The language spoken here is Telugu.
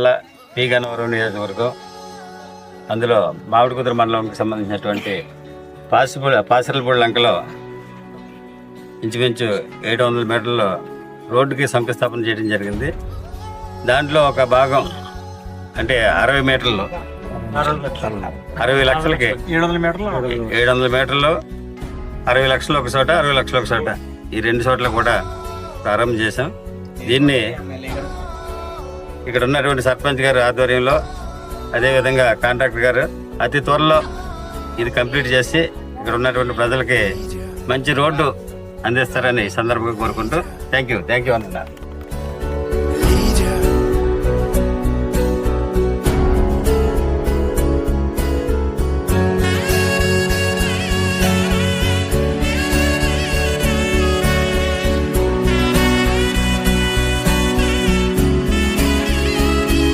జిల్లా పి గన్నవరం నియోజకవర్గం. అందులో మామిడి కుదురు మండలంకి సంబంధించినటువంటి పాసిపూడి పాసిరలపూడి లంకలో ఇంచుమించు ఏడు వందల మీటర్లు రోడ్డుకి శంకుస్థాపన చేయడం జరిగింది. దాంట్లో ఒక భాగం అంటే అరవై మీటర్లు అరవై లక్షలకి ఏడు వందల మీటర్లు? ఏడు వందల మీటర్లు అరవై లక్షలు ఒక చోట అరవై లక్షలు ఒక చోట. ఈ రెండు చోట్ల కూడా ప్రారంభం చేశాం. దీన్ని ఇక్కడ ఉన్నటువంటి సర్పంచ్ గారి ఆధ్వర్యంలో అదేవిధంగా కాంట్రాక్టర్ గారు అతి త్వరలో ఇది కంప్లీట్ చేసి ఇక్కడ ఉన్నటువంటి ప్రజలకి మంచి రోడ్డు అందిస్తారని సందర్భంగా కోరుకుంటూ థ్యాంక్ యూ. థ్యాంక్ యూ అంటున్నారు